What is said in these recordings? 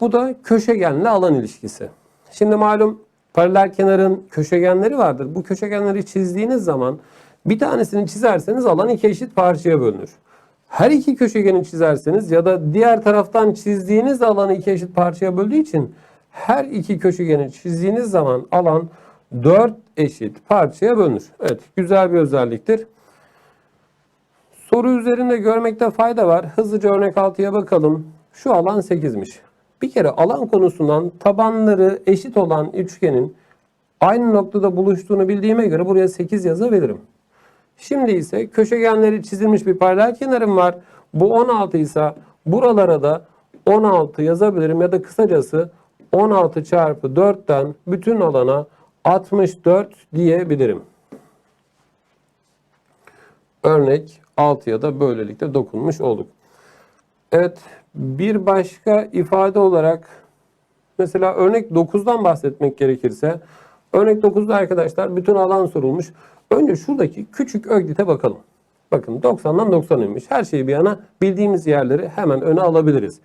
Bu da köşegenle alan ilişkisi. Şimdi malum paralel kenarın köşegenleri vardır. Bu köşegenleri çizdiğiniz zaman bir tanesini çizerseniz alan iki eşit parçaya bölünür. Her iki köşegeni çizerseniz ya da diğer taraftan çizdiğiniz alanı iki eşit parçaya böldüğü için her iki köşegeni çizdiğiniz zaman alan dört eşit parçaya bölünür. Evet güzel bir özelliktir. Soru üzerinde görmekte fayda var. Hızlıca örnek 6'ya bakalım. Şu alan 8'miş. Bir kere alan konusundan tabanları eşit olan üçgenin aynı noktada buluştuğunu bildiğime göre buraya 8 yazabilirim. Şimdi ise köşegenleri çizilmiş bir paralel kenarım var. Bu 16 ise buralara da 16 yazabilirim ya da kısacası 16 çarpı 4'ten bütün alana 64 diyebilirim. Örnek 6'ya da böylelikle dokunmuş olduk. Evet bir başka ifade olarak mesela örnek 9'dan bahsetmek gerekirse örnek 9'da arkadaşlar bütün alan sorulmuş. Önce şuradaki küçük öglite bakalım. Bakın 90'dan 90 inmiş. Her şeyi bir yana bildiğimiz yerleri hemen öne alabiliriz.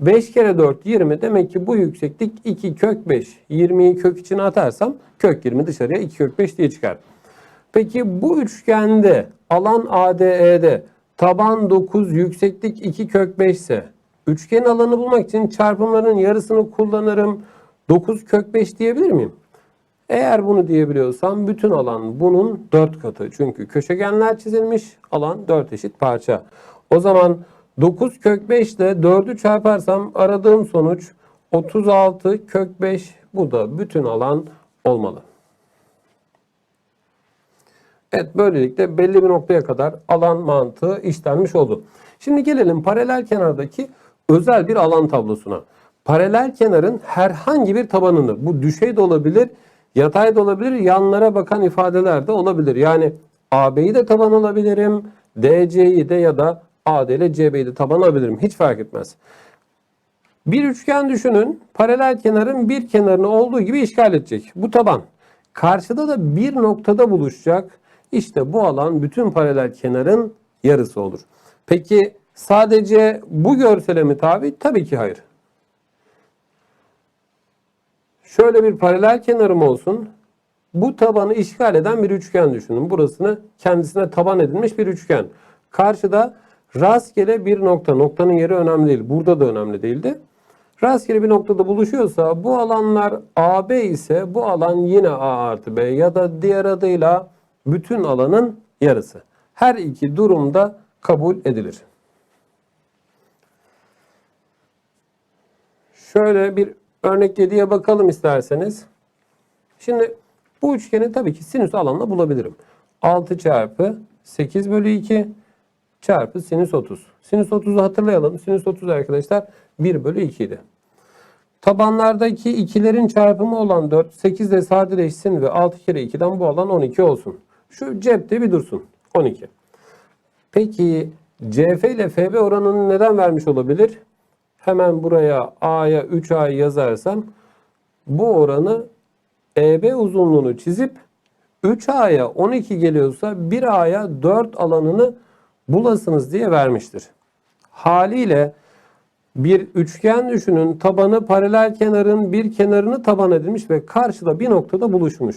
5 kere 4 20 demek ki bu yükseklik 2 kök 5. 20'yi kök içine atarsam kök 20 dışarıya 2 kök 5 diye çıkar. Peki bu üçgende alan ADE'de taban 9 yükseklik 2 kök 5 ise üçgen alanı bulmak için çarpımların yarısını kullanırım. 9 kök 5 diyebilir miyim? Eğer bunu diyebiliyorsam bütün alan bunun 4 katı. Çünkü köşegenler çizilmiş alan 4 eşit parça. O zaman 9 kök 5 ile 4'ü çarparsam aradığım sonuç 36 kök 5 bu da bütün alan olmalı. Evet böylelikle belli bir noktaya kadar alan mantığı işlenmiş oldu. Şimdi gelelim paralel kenardaki özel bir alan tablosuna. Paralel kenarın herhangi bir tabanını bu düşey de olabilir, yatay da olabilir, yanlara bakan ifadeler de olabilir. Yani AB'yi de taban alabilirim, DC'yi de ya da AD ile CB'yi de taban alabilirim. Hiç fark etmez. Bir üçgen düşünün. Paralel kenarın bir kenarını olduğu gibi işgal edecek. Bu taban. Karşıda da bir noktada buluşacak. İşte bu alan bütün paralel kenarın yarısı olur. Peki sadece bu görsele mi tabi? Tabii ki hayır. Şöyle bir paralel kenarım olsun. Bu tabanı işgal eden bir üçgen düşünün. Burasını kendisine taban edilmiş bir üçgen. Karşıda rastgele bir nokta. Noktanın yeri önemli değil. Burada da önemli değildi. Rastgele bir noktada buluşuyorsa bu alanlar AB ise bu alan yine A artı B ya da diğer adıyla bütün alanın yarısı. Her iki durumda kabul edilir. Şöyle bir örnek 7'ye bakalım isterseniz. Şimdi bu üçgeni tabii ki sinüs alanla bulabilirim. 6 çarpı 8 bölü 2 çarpı sinüs 30. Sinüs 30'u hatırlayalım. Sinüs 30 arkadaşlar 1 bölü 2 idi. Tabanlardaki ikilerin çarpımı olan 4, 8 ile sadeleşsin ve 6 kere 2'den bu alan 12 olsun. Şu cepte bir dursun. 12. Peki CF ile FB oranını neden vermiş olabilir? Hemen buraya A'ya 3A yazarsam bu oranı EB uzunluğunu çizip 3A'ya 12 geliyorsa 1A'ya 4 alanını bulasınız diye vermiştir. Haliyle bir üçgen düşünün tabanı paralel kenarın bir kenarını taban edilmiş ve karşıda bir noktada buluşmuş.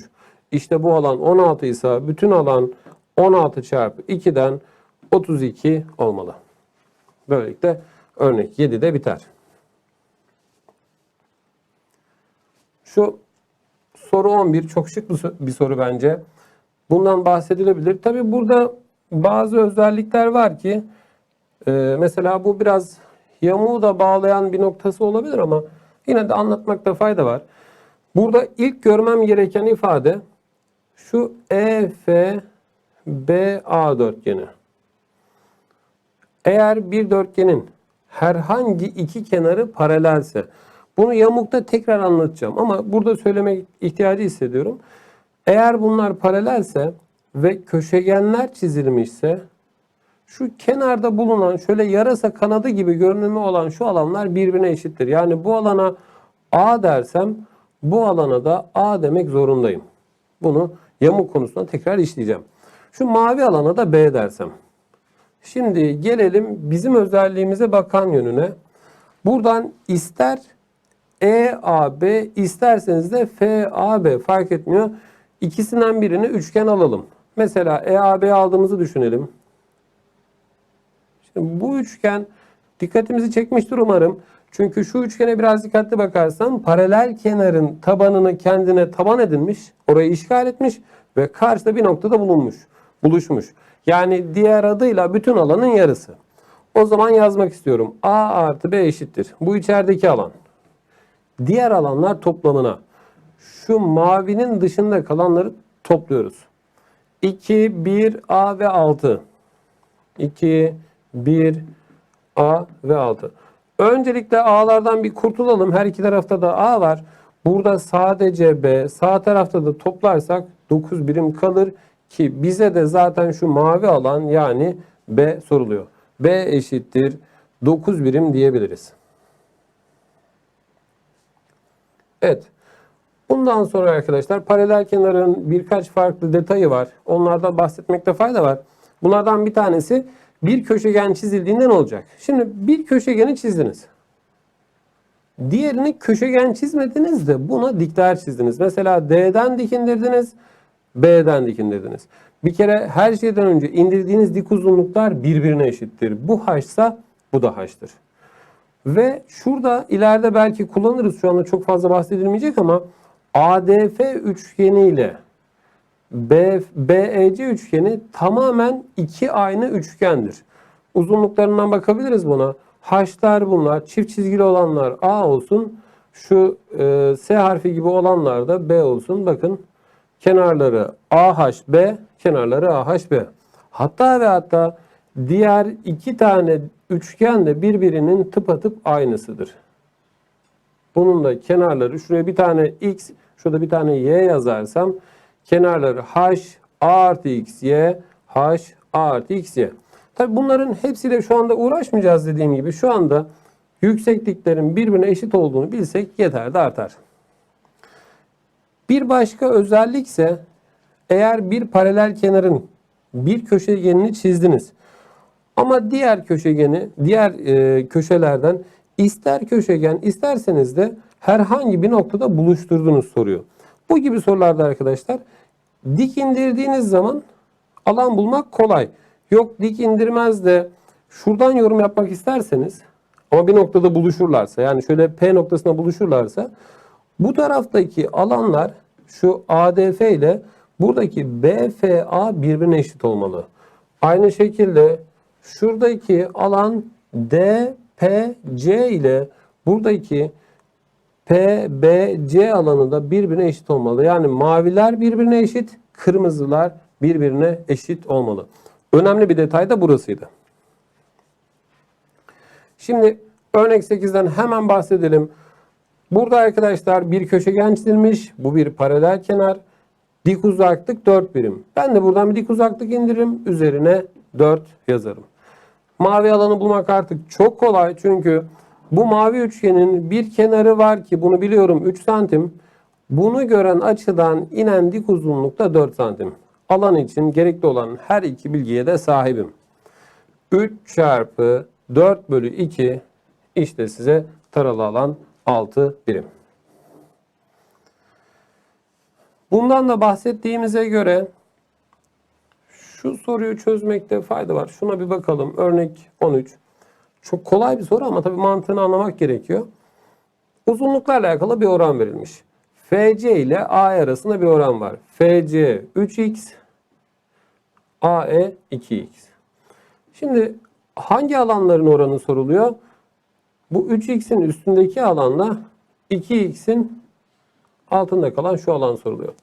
İşte bu alan 16 ise bütün alan 16 çarpı 2'den 32 olmalı. Böylelikle örnek 7'de biter. Şu soru 11 çok şık bir soru bence. Bundan bahsedilebilir. Tabi burada bazı özellikler var ki e, mesela bu biraz yamuğu da bağlayan bir noktası olabilir ama yine de anlatmakta fayda var. Burada ilk görmem gereken ifade şu EFBA dörtgeni. Eğer bir dörtgenin herhangi iki kenarı paralelse bunu yamukta tekrar anlatacağım ama burada söylemek ihtiyacı hissediyorum. Eğer bunlar paralelse ve köşegenler çizilmişse şu kenarda bulunan şöyle yarasa kanadı gibi görünümü olan şu alanlar birbirine eşittir. Yani bu alana A dersem bu alana da A demek zorundayım. Bunu yamuk konusunda tekrar işleyeceğim. Şu mavi alana da B dersem. Şimdi gelelim bizim özelliğimize bakan yönüne. Buradan ister EAB isterseniz de FAB fark etmiyor. İkisinden birini üçgen alalım. Mesela EAB aldığımızı düşünelim. Şimdi bu üçgen dikkatimizi çekmiştir umarım. Çünkü şu üçgene biraz dikkatli bakarsan paralel kenarın tabanını kendine taban edinmiş, orayı işgal etmiş ve karşıda bir noktada bulunmuş, buluşmuş. Yani diğer adıyla bütün alanın yarısı. O zaman yazmak istiyorum. A artı B eşittir. Bu içerideki alan. Diğer alanlar toplamına. Şu mavinin dışında kalanları topluyoruz. 2, 1, A ve 6. 2, 1, A ve 6. Öncelikle A'lardan bir kurtulalım. Her iki tarafta da A var. Burada sadece B, sağ tarafta da toplarsak 9 birim kalır ki bize de zaten şu mavi alan yani B soruluyor. B eşittir 9 birim diyebiliriz. Evet. Bundan sonra arkadaşlar paralel kenarın birkaç farklı detayı var. Onlardan bahsetmekte fayda var. Bunlardan bir tanesi bir köşegen çizildiğinde ne olacak? Şimdi bir köşegeni çizdiniz. Diğerini köşegen çizmediniz de buna dikler çizdiniz. Mesela D'den dikindirdiniz, B'den dikindirdiniz. Bir kere her şeyden önce indirdiğiniz dik uzunluklar birbirine eşittir. Bu H'sa bu da H'tır. Ve şurada ileride belki kullanırız şu anda çok fazla bahsedilmeyecek ama ADF üçgeni ile BEC üçgeni tamamen iki aynı üçgendir. Uzunluklarından bakabiliriz buna. H'lar bunlar. Çift çizgili olanlar A olsun. Şu e, S harfi gibi olanlar da B olsun. Bakın kenarları AHB, kenarları AHB. Hatta ve hatta diğer iki tane üçgen de birbirinin tıpatıp aynısıdır. Bunun da kenarları şuraya bir tane x, şurada bir tane y yazarsam kenarları h a artı x y, h a artı x y. Tabi bunların hepsiyle şu anda uğraşmayacağız dediğim gibi şu anda yüksekliklerin birbirine eşit olduğunu bilsek yeter de artar. Bir başka özellik ise eğer bir paralel kenarın bir köşegenini çizdiniz. Ama diğer köşegeni, diğer e, köşelerden ister köşegen isterseniz de herhangi bir noktada buluşturduğunuz soruyor. Bu gibi sorularda arkadaşlar dik indirdiğiniz zaman alan bulmak kolay. Yok dik indirmez de şuradan yorum yapmak isterseniz ama bir noktada buluşurlarsa yani şöyle P noktasına buluşurlarsa bu taraftaki alanlar şu ADF ile buradaki BFA birbirine eşit olmalı. Aynı şekilde şuradaki alan DPC ile buradaki PBC alanı da birbirine eşit olmalı. Yani maviler birbirine eşit, kırmızılar birbirine eşit olmalı. Önemli bir detay da burasıydı. Şimdi örnek 8'den hemen bahsedelim. Burada arkadaşlar bir köşegen çizilmiş. Bu bir paralel kenar. Dik uzaklık 4 birim. Ben de buradan bir dik uzaklık indiririm. Üzerine 4 yazarım. Mavi alanı bulmak artık çok kolay. Çünkü bu mavi üçgenin bir kenarı var ki bunu biliyorum 3 santim. Bunu gören açıdan inen dik uzunluk da 4 santim. Alan için gerekli olan her iki bilgiye de sahibim. 3 çarpı 4 bölü 2 işte size taralı alan 6 birim. Bundan da bahsettiğimize göre şu soruyu çözmekte fayda var. Şuna bir bakalım. Örnek 13. Çok kolay bir soru ama tabii mantığını anlamak gerekiyor. Uzunluklarla alakalı bir oran verilmiş. FC ile AE arasında bir oran var. FC 3x, AE 2x. Şimdi hangi alanların oranı soruluyor? Bu 3x'in üstündeki alanla 2x'in altında kalan şu alan soruluyor.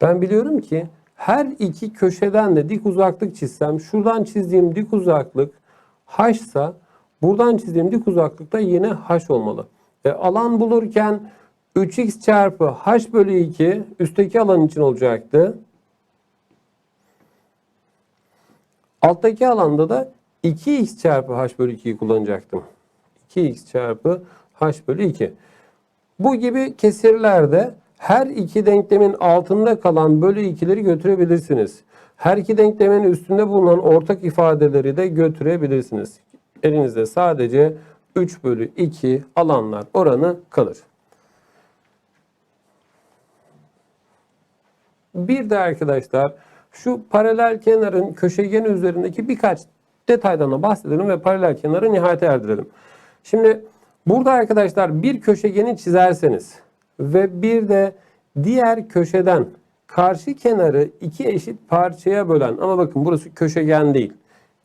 Ben biliyorum ki her iki köşeden de dik uzaklık çizsem şuradan çizdiğim dik uzaklık h ise buradan çizdiğim dik uzaklık da yine h olmalı. E, alan bulurken 3x çarpı h bölü 2 üstteki alan için olacaktı. Alttaki alanda da 2x çarpı h bölü 2'yi kullanacaktım. 2x çarpı h bölü 2. Bu gibi kesirlerde her iki denklemin altında kalan bölü 2'leri götürebilirsiniz. Her iki denklemin üstünde bulunan ortak ifadeleri de götürebilirsiniz. Elinizde sadece 3 bölü 2 alanlar oranı kalır. Bir de arkadaşlar şu paralel kenarın köşegeni üzerindeki birkaç detaydan da bahsedelim ve paralel kenarı nihayete erdirelim. Şimdi burada arkadaşlar bir köşegeni çizerseniz ve bir de diğer köşeden karşı kenarı iki eşit parçaya bölen ama bakın burası köşegen değil.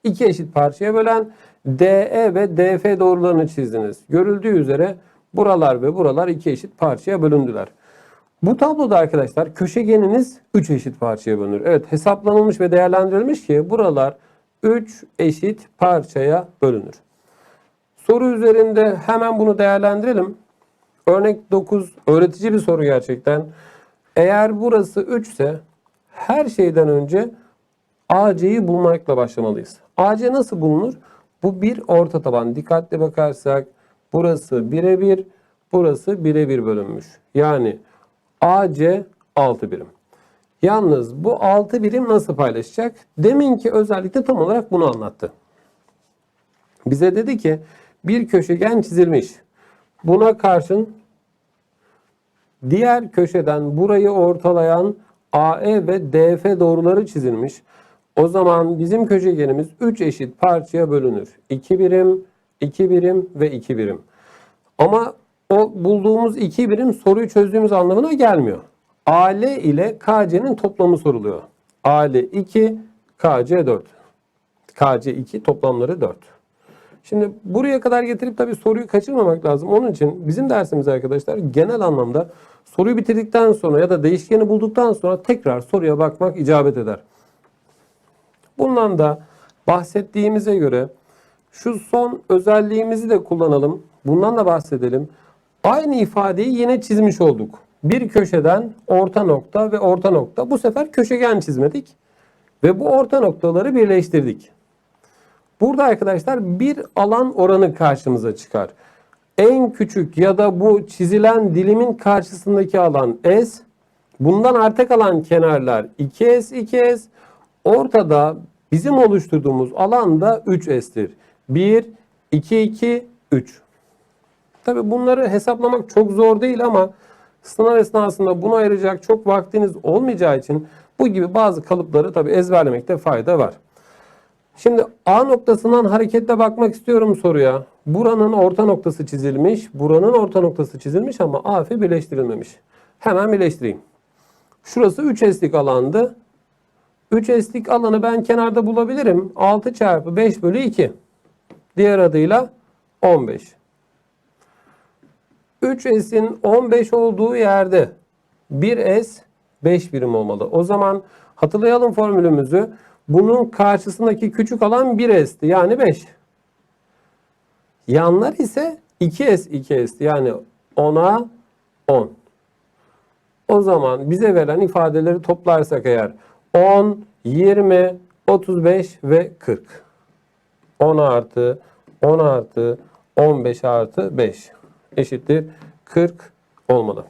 İki eşit parçaya bölen DE ve DF doğrularını çizdiniz. Görüldüğü üzere buralar ve buralar iki eşit parçaya bölündüler. Bu tabloda arkadaşlar köşegeniniz 3 eşit parçaya bölünür. Evet hesaplanılmış ve değerlendirilmiş ki buralar 3 eşit parçaya bölünür. Soru üzerinde hemen bunu değerlendirelim. Örnek 9 öğretici bir soru gerçekten. Eğer burası 3 ise her şeyden önce AC'yi bulmakla başlamalıyız. AC nasıl bulunur? Bu bir orta taban. Dikkatli bakarsak burası birebir, burası birebir bölünmüş. Yani AC 6 birim. Yalnız bu 6 birim nasıl paylaşacak? Deminki özellikle tam olarak bunu anlattı. Bize dedi ki bir köşegen çizilmiş. Buna karşın diğer köşeden burayı ortalayan AE ve DF doğruları çizilmiş. O zaman bizim köşegenimiz 3 eşit parçaya bölünür. 2 birim, 2 birim ve 2 birim. Ama o bulduğumuz 2 birim soruyu çözdüğümüz anlamına gelmiyor. AL ile KC'nin toplamı soruluyor. AL 2, KC 4. KC 2 toplamları 4. Şimdi buraya kadar getirip tabii soruyu kaçırmamak lazım. Onun için bizim dersimiz arkadaşlar genel anlamda soruyu bitirdikten sonra ya da değişkeni bulduktan sonra tekrar soruya bakmak icabet eder. Bundan da bahsettiğimize göre şu son özelliğimizi de kullanalım. Bundan da bahsedelim. Aynı ifadeyi yine çizmiş olduk. Bir köşeden orta nokta ve orta nokta. Bu sefer köşegen çizmedik. Ve bu orta noktaları birleştirdik. Burada arkadaşlar bir alan oranı karşımıza çıkar. En küçük ya da bu çizilen dilimin karşısındaki alan S. Bundan arta kalan kenarlar 2S, 2S. Ortada bizim oluşturduğumuz alan da 3S'tir. 1, 2, 2, 3. Tabi bunları hesaplamak çok zor değil ama sınav esnasında buna ayıracak çok vaktiniz olmayacağı için bu gibi bazı kalıpları tabi ezberlemekte fayda var. Şimdi A noktasından hareketle bakmak istiyorum soruya. Buranın orta noktası çizilmiş, buranın orta noktası çizilmiş ama AF birleştirilmemiş. Hemen birleştireyim. Şurası 3S'lik alandı. 3S'lik alanı ben kenarda bulabilirim. 6 çarpı 5 bölü 2. Diğer adıyla 15. 3S'in 15 olduğu yerde 1S 5 birim olmalı. O zaman hatırlayalım formülümüzü. Bunun karşısındaki küçük alan 1S'ti yani 5. Yanlar ise 2S 2S'ti yani 10'a 10. O zaman bize verilen ifadeleri toplarsak eğer 10, 20, 35 ve 40. 10 artı 10 artı 15 artı 5 eşittir 40 olmalı.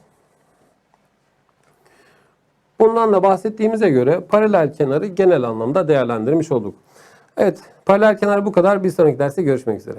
Bundan da bahsettiğimize göre paralel kenarı genel anlamda değerlendirmiş olduk. Evet, paralel kenar bu kadar. Bir sonraki derste görüşmek üzere.